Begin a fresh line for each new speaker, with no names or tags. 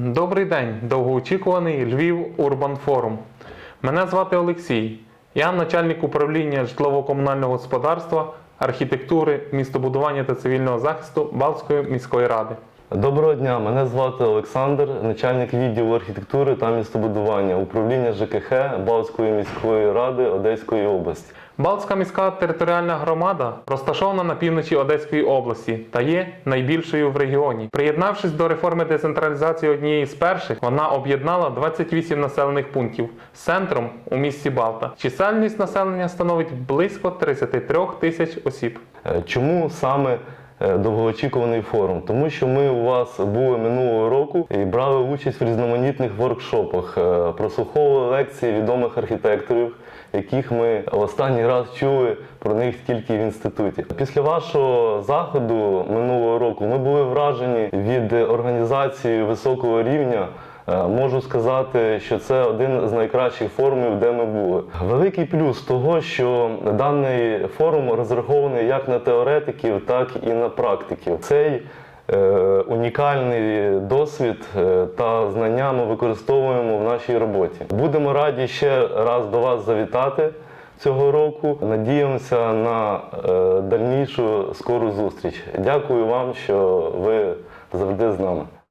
Добрий день, довгоочікуваний Львів Урбан Форум. Мене звати Олексій. Я начальник управління житлово-комунального господарства, архітектури, містобудування та цивільного захисту Балтської міської ради.
Доброго дня, мене звати Олександр, начальник відділу архітектури та містобудування управління ЖКХ Балтської міської ради Одеської області.
Балтська міська територіальна громада розташована на півночі Одеської області та є найбільшою в регіоні. Приєднавшись до реформи децентралізації однієї з перших, вона об'єднала 28 населених пунктів з центром у місті Балта. Чисельність населення становить близько 33 тисяч осіб.
Е, Чому саме довгоочікуваний форум? Тому що ми у вас були минулого року і брали участь в різноманітних воркшопах, е, прослуховували лекції відомих архітекторів, яких ми в останній раз чули про них тільки в інституті. Після вашого заходу минулого року ми були вражені від організації високого рівня. Е, Можу сказати, що це один з найкращих форумів, де ми були. Великий плюс того, що даний форум розрахований як на теоретиків, так і на практиків. Цей е, унікальний досвід е, та знання ми використовуємо в нашій роботі. Будемо раді ще раз до вас завітати цього року. Надіємося на дальнішу скору зустріч. Дякую вам, що ви завжди з нами.